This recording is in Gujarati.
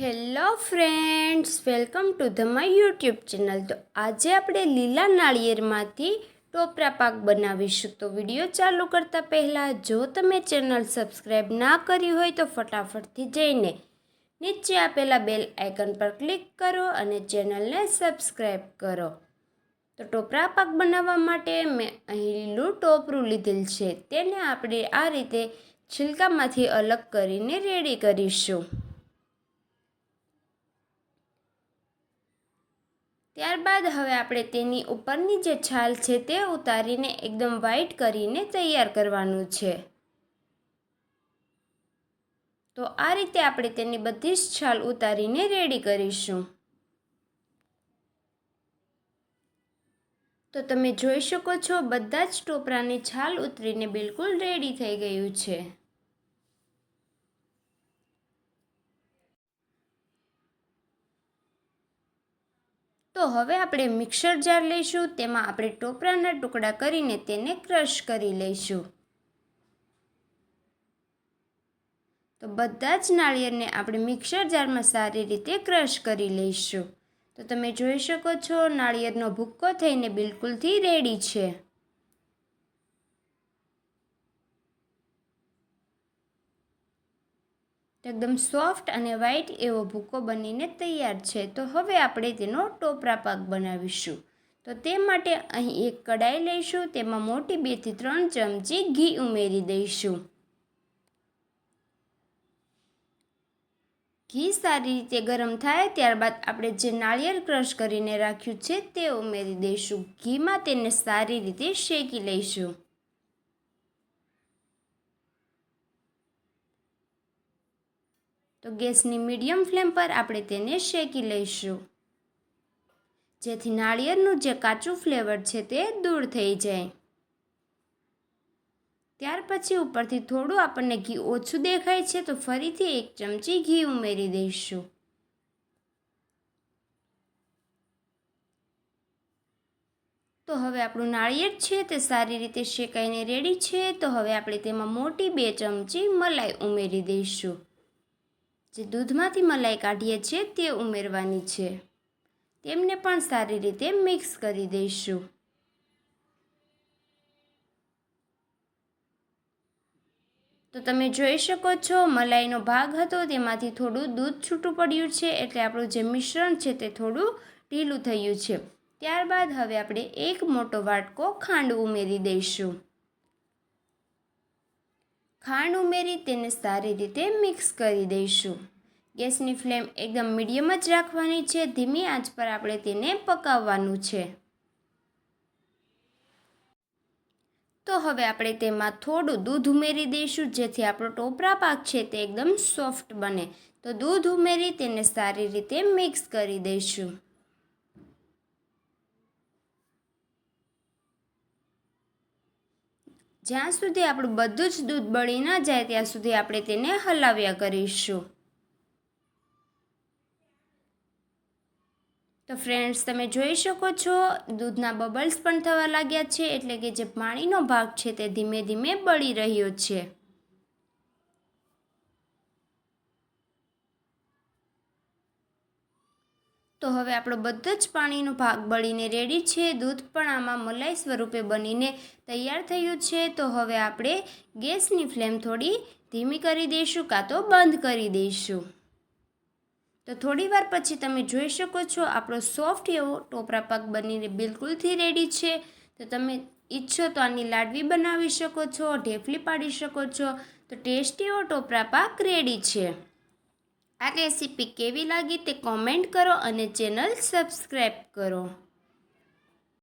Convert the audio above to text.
Hello friends, welcome to the my YouTube channel. તો આજે આપણે લીલા નાળિયેરમાંથી ટોપરા પાક બનાવીશું. તો વીડિયો ચાલુ કરતાં પહેલાં જો તમે ચેનલ સબસ્ક્રાઈબ ના કરી હોય તો ફટાફટથી જઈને નીચે આપેલા બેલ આઇકન પર ક્લિક કરો અને ચેનલને સબસ્ક્રાઈબ કરો. તો ટોપરા પાક બનાવવા માટે મેં અહીં લીલું ટોપરું લીધેલ છે. તેને આપણે આ રીતે છિલકામાંથી અલગ કરીને રેડી કરીશું. ત્યારબાદ હવે આપણે તેની ઉપરની જે છાલ છે તે ઉતારીને એકદમ વ્હાઈટ કરીને તૈયાર કરવાનું છે. તો આ રીતે આપણે તેની બધી જ છાલ ઉતારીને રેડી કરીશું. તો તમે જોઈ શકો છો, બધા જ ટોપરાની છાલ ઉતરીને બિલકુલ રેડી થઈ ગયું છે. તો હવે આપણે મિક્સર જાર લઈશું, તેમાં આપણે ટોપરાના ટુકડા કરીને તેને ક્રશ કરી લઈશું. તો બધા જ નાળિયેરને આપણે મિક્સર જારમાં સારી રીતે ક્રશ કરી લઈશું. તો તમે જોઈ શકો છો, નાળિયેરનો ભૂક્કો થઈને બિલકુલથી રેડી છે. એકદમ સોફ્ટ અને વ્હાઈટ એવો ભૂકો બનીને તૈયાર છે. તો હવે આપણે તેનો ટોપરા પાક બનાવીશું. તો તે માટે અહીં એક કડાઈ લઈશું. તેમાં મોટી બેથી ત્રણ ચમચી ઘી ઉમેરી દઈશું. ઘી સારી રીતે ગરમ થાય ત્યારબાદ આપણે જે નાળિયેર ક્રશ કરીને રાખ્યું છે તે ઉમેરી દઈશું. ઘીમાં તેને સારી રીતે શેકી લઈશું. તો ગેસની મીડિયમ ફ્લેમ પર આપણે તેને શેકી લઈશું. જેથી નાળિયેરનું જે કાચું ફ્લેવર છે તે દૂર થઈ જાય. ત્યાર પછી ઉપરથી થોડું આપણને ઘી ઓછું દેખાય છે તો ફરીથી એક ચમચી ઘી ઉમેરી દઈશું. તો હવે આપણું નાળિયેર છે તે સારી રીતે શેકાઈને રેડી છે તો હવે આપણે તેમાં મોટી બે ચમચી મલાઈ ઉમેરી દઈશું. જે દૂધમાંથી મલાઈ કાઢીએ છીએ તે ઉમેરવાની છે. તેમને પણ સારી રીતે મિક્સ કરી દઈશું. તો તમે જોઈ શકો છો, મલાઈનો ભાગ હતો, તેમાંથી થોડું દૂધ છૂટું પડ્યું છે, એટલે આપણું જે મિશ્રણ છે તે થોડું ઢીલું થયું છે. ત્યારબાદ હવે આપણે એક મોટો વાટકો ખાંડ ઉમેરી દઈશું. ખાંડ ઉમેરી તેને સારી રીતે મિક્સ કરી દઈશું. ગેસની ફ્લેમ એકદમ મીડિયમ જ રાખવાની છે. ધીમી આંચ પર આપણે તેને પકાવવાનું છે. તો હવે આપણે તેમાં થોડું દૂધ ઉમેરી દઈશું. જેથી આપણો ટોપરા પાક છે તે એકદમ સોફ્ટ બને. તો દૂધ ઉમેરી તેને સારી રીતે મિક્સ કરી દઈશું. જ્યાં સુધી આપણું બધું જ દૂધ બળી ન જાય, ત્યાં સુધી આપણે તેને હલાવ્યા કરીશું. તો ફ્રેન્ડ્સ તમે જોઈ શકો છો, દૂધના બબલ્સ પણ થવા લાગ્યા છે, એટલે કે જે પાણીનો ભાગ છે તે ધીમે ધીમે બળી રહ્યો છે. તો હવે આપણો બધો જ પાણીનો ભાગ બળીને રેડી છે. દૂધ પણ આમાં મલાઈ સ્વરૂપે બનીને તૈયાર થયું છે. તો હવે આપણે ગેસની ફ્લેમ થોડી ધીમી કરી દઈશું કાં તો બંધ કરી દઈશું. તો થોડી વાર પછી તમે જોઈ શકો છો આપણો સોફ્ટ એવો ટોપરા પાક બનીને બિલકુલથી રેડી છે. તો તમે ઈચ્છો તો આની લાડવી બનાવી શકો છો, ઢેફલી પાડી શકો છો. તો ટેસ્ટી એવો ટોપરા પાક રેડી છે. આ રેસીપી કેવી લાગી તે કોમેન્ટ કરો અને ચેનલ સબસ્ક્રાઈબ કરો.